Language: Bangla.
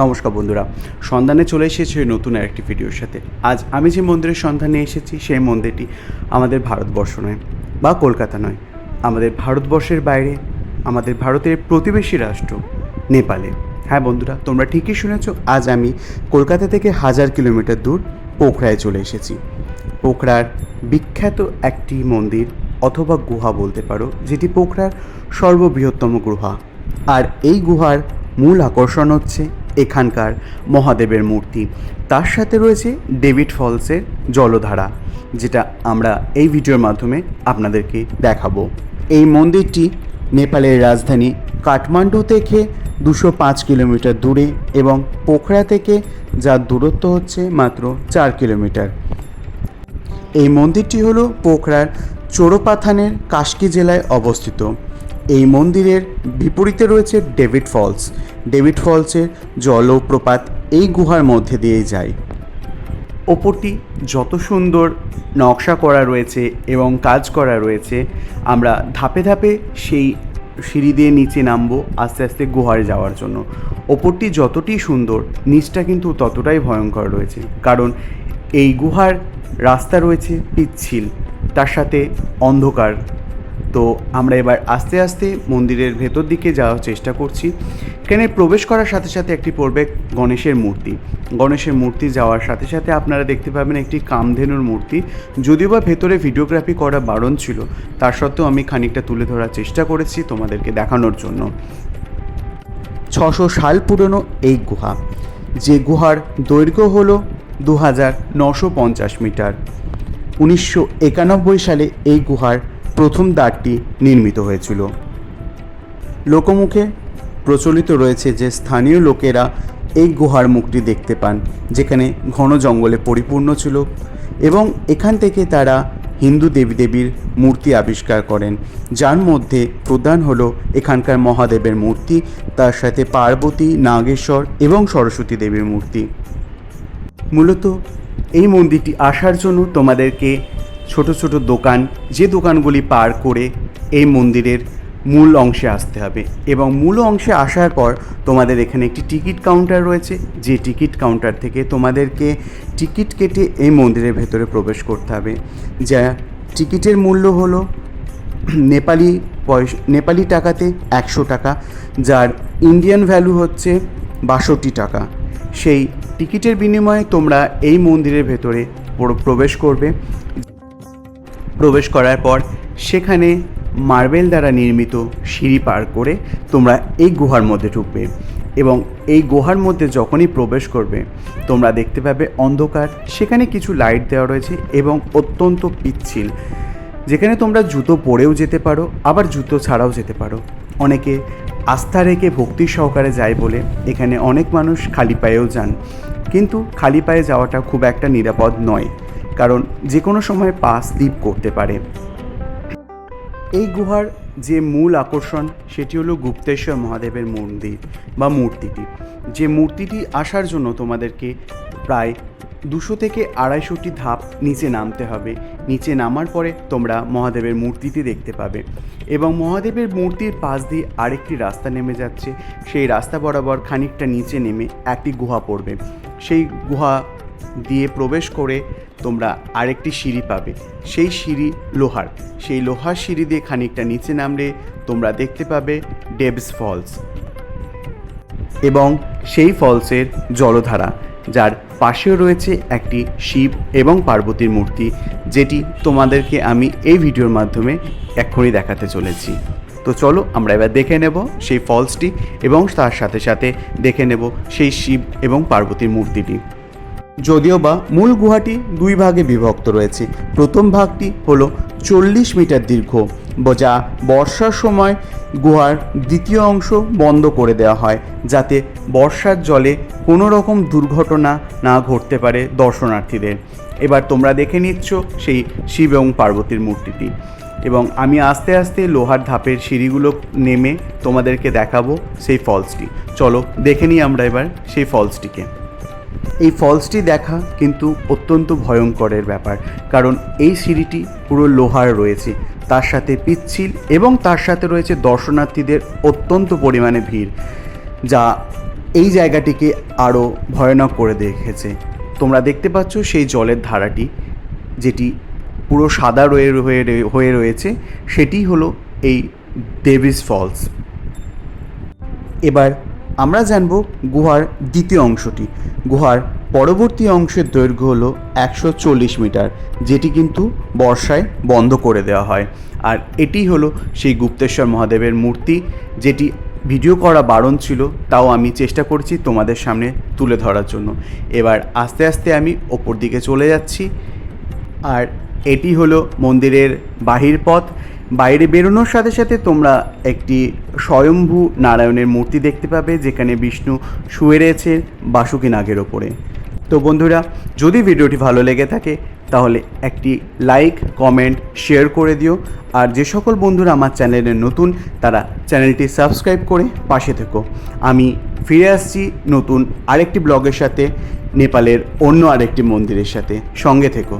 নমস্কার বন্ধুরা, সন্ধানে চলে এসেছে নতুন আরেকটি ভিডিওর সাথে। আজ আমি যে মন্দিরের সন্ধানে এসেছি, সেই মন্দিরটি আমাদের ভারতবর্ষ নয় বা কলকাতা নয়, আমাদের ভারতবর্ষের বাইরে, আমাদের ভারতের প্রতিবেশী রাষ্ট্র নেপালে। হ্যাঁ বন্ধুরা, তোমরা ঠিকই শুনেছ, আজ আমি কলকাতা থেকে হাজার কিলোমিটার দূর পোখরায় চলে এসেছি। পোখরার বিখ্যাত একটি মন্দির অথবা গুহা বলতে পারো, যেটি পোখরার সর্ববৃহত্তম গুহা। আর এই গুহার মূল আকর্ষণ হচ্ছে এখানকার মহাদেবের মূর্তি। তার সাথে রয়েছে ডেভিড ফলসের জলধারা, যেটা আমরা এই ভিডিওর মাধ্যমে আপনাদেরকে দেখাবো। এই মন্দিরটি নেপালের রাজধানী কাঠমান্ডু থেকে দুশো পাঁচ কিলোমিটার দূরে এবং পোখরা থেকে যার দূরত্ব হচ্ছে মাত্র চার কিলোমিটার। এই মন্দিরটি হল পোখরার চোরোপাথানের কাশকি জেলায় অবস্থিত। এই মন্দিরের বিপরীতে রয়েছে ডেভিড ফলস। ডেভিড ফলসের জলপ্রপাত এই গুহার মধ্যে দিয়ে যায়। ওপরটি যত সুন্দর নকশা করা রয়েছে এবং কাজ করা রয়েছে, আমরা ধাপে ধাপে সেই সিঁড়ি দিয়ে নিচে নামবো আস্তে আস্তে গুহায় যাওয়ার জন্য। ওপরটি যতটি সুন্দর, নিচটা কিন্তু ততটাই ভয়ঙ্কর রয়েছে। কারণ এই গুহার রাস্তা রয়েছে পিচ্ছিল, তার সাথে অন্ধকার। তো আমরা এবার আস্তে আস্তে মন্দিরের ভেতর দিকে যাওয়ার চেষ্টা করছি। এখানে প্রবেশ করার সাথে সাথে একটি পড়বে গণেশের মূর্তি। গণেশের মূর্তি যাওয়ার সাথে সাথে আপনারা দেখতে পাবেন একটি কামধেনুর মূর্তি। যদিও বা ভেতরে ভিডিওগ্রাফি করা বারণ ছিল, তার সত্ত্বেও আমি খানিকটা তুলে ধরার চেষ্টা করেছি তোমাদেরকে দেখানোর জন্য। ছশো সাল পুরনো এই গুহা, যে গুহার দৈর্ঘ্য হল দু হাজার নশো পঞ্চাশ মিটার। উনিশশো একানব্বই সালে এই গুহার প্রথম দ্বারটি নির্মিত হয়েছিল। লোকমুখে প্রচলিত রয়েছে যে স্থানীয় লোকেরা এই গুহার মুখটি দেখতে পান, যেখানে ঘন জঙ্গলে পরিপূর্ণ ছিল এবং এখান থেকে তারা হিন্দু দেবীদেবীর মূর্তি আবিষ্কার করেন, যার মধ্যে প্রধান হল এখানকার মহাদেবের মূর্তি, তার সাথে পার্বতী, নাগেশ্বর এবং সরস্বতী দেবীর মূর্তি। মূলত এই মন্দিরটি আসার জন্য তোমাদেরকে ছোট ছোট দোকান, যে দোকানগুলি পার করে এই মন্দিরের মূল অংশে আসতে হবে। এবং মূল অংশে আসার পর তোমাদের এখানে একটি টিকিট কাউন্টার রয়েছে, যে টিকিট কাউন্টার থেকে তোমাদেরকে টিকিট কেটে এই মন্দিরের ভেতরে প্রবেশ করতে হবে। যা টিকিটের মূল্য হলো নেপালি পয়সা, নেপালি টাকাতে একশো টাকা, যার ইন্ডিয়ান ভ্যালু হচ্ছে বাষট্টি টাকা। সেই টিকিটের বিনিময়ে তোমরা এই মন্দিরের ভেতরে প্রবেশ করবে। প্রবেশ করার পর সেখানে মার্বেল দ্বারা নির্মিত সিঁড়ি পার করে তোমরা এই গুহার মধ্যে ঢুকবে এবং এই গুহার মধ্যে যখনই প্রবেশ করবে, তোমরা দেখতে পাবে অন্ধকার। সেখানে কিছু লাইট দেওয়া রয়েছে এবং অত্যন্ত পিচ্ছিল। যেখানে তোমরা জুতো পরেও যেতে পারো, আবার জুতো ছাড়াও যেতে পারো। অনেকে আস্থা রেখে ভক্তি সহকারে যায় বলে এখানে অনেক মানুষ খালি পায়েও যান। কিন্তু খালি পায়ে যাওয়াটা খুব একটা নিরাপদ নয়। কারণ যে কোনো সময় পা স্লিপ করতে পারে। এই গুহার যে মূল আকর্ষণ, সেটি হলো গুপ্তেশ্বর মহাদেবের মন্দির বা মূর্তিটি। যে মূর্তিটি আসার জন্য তোমাদেরকে প্রায় দুশো থেকে আড়াইশোটি ধাপ নিচে নামতে হবে। নিচে নামার পরে তোমরা মহাদেবের মূর্তিটি দেখতে পাবে এবং মহাদেবের মূর্তির পাশ দিয়ে আরেকটি রাস্তা নেমে যাচ্ছে। সেই রাস্তা বরাবর খানিকটা নিচে নেমে একটি গুহা পড়বে। সেই গুহা দিয়ে প্রবেশ করে তোমরা আরেকটি সিঁড়ি পাবে। সেই সিঁড়ি লোহার। সেই লোহার সিঁড়ি দিয়ে খানিকটা নিচে নামলে তোমরা দেখতে পাবে ডেবস ফলস। এবং সেই ফলসের জলধারা, যার পাশেও রয়েছে একটি শিব এবং পার্বতীর মূর্তি, যেটি তোমাদেরকে আমি এই ভিডিওর মাধ্যমে এক্ষুনি দেখাতে চলেছি। তো চলো আমরা এবার দেখে নেব সেই ফলসটি এবং তার সাথে সাথে দেখে নেব সেই শিব এবং পার্বতীর মূর্তিটি। যদিও বা মূল গুহাটি দুই ভাগে বিভক্ত রয়েছে। প্রথম ভাগটি হলো চল্লিশ মিটার দীর্ঘ যা বর্ষার সময় গুহার দ্বিতীয় অংশ বন্ধ করে দেওয়া হয়, যাতে বর্ষার জলে কোনো রকম দুর্ঘটনা না ঘটতে পারে দর্শনার্থীদের। এবার তোমরা দেখে নিচ্ছ সেই শিব এবং পার্বতীর মূর্তিটি। এবং আমি আস্তে আস্তে লোহার ধাপের সিঁড়িগুলো নেমে তোমাদেরকে দেখাবো সেই ফলসটি। চলো দেখে নিই আমরা এবার সেই ফলসটিকে। এই ফলসটি দেখা কিন্তু অত্যন্ত ভয়ঙ্করের ব্যাপার, কারণ এই সিঁড়িটি পুরো লোহার রয়েছে। তার সাথে পিচ্ছিল এবং তার সাথে রয়েছে দর্শনার্থীদের অত্যন্ত পরিমাণে ভিড়, যা এই জায়গাটিকে আরও ভয়ানক করে দেখেছে। তোমরা দেখতে পাচ্ছ সেই জলের ধারাটি, যেটি পুরো সাদা রয়ে হয়ে হয়ে রয়েছে। সেটি হলো এই ডেভিস ফলস। এবার আমরা জানব গুহার দ্বিতীয় অংশটি। গুহার পরবর্তী অংশের দৈর্ঘ্য হলো একশো চল্লিশ মিটার, যেটি কিন্তু বর্ষায় বন্ধ করে দেওয়া হয়। আর এটি হলো সেই গুপ্তেশ্বর মহাদেবের মূর্তি, যেটি ভিডিও করা বারণ ছিল, তাও আমি চেষ্টা করছি তোমাদের সামনে তুলে ধরার জন্য। এবার আস্তে আস্তে আমি ওপর দিকে চলে যাচ্ছি। আর এটি হলো মন্দিরের বাহির পথ বাইরে বেরোনোর সাথে সাথে তোমরা একটি স্বয়ম্ভু নারায়ণের মূর্তি দেখতে পাবে, যেখানে বিষ্ণু শুয়ে রয়েছে বাসুকি নাগের ওপরে। তো বন্ধুরা, যদি ভিডিওটি ভালো লেগে থাকে, তাহলে একটি লাইক, কমেন্ট, শেয়ার করে দিও। আর যে সকল বন্ধুরা আমার চ্যানেলে নতুন, তারা চ্যানেলটি সাবস্ক্রাইব করে পাশে থেকো। আমি ফিরে আসছি নতুন আরেকটি ব্লগের সাথে, নেপালের অন্য আরেকটি মন্দিরের সাথে। সঙ্গে থেকো।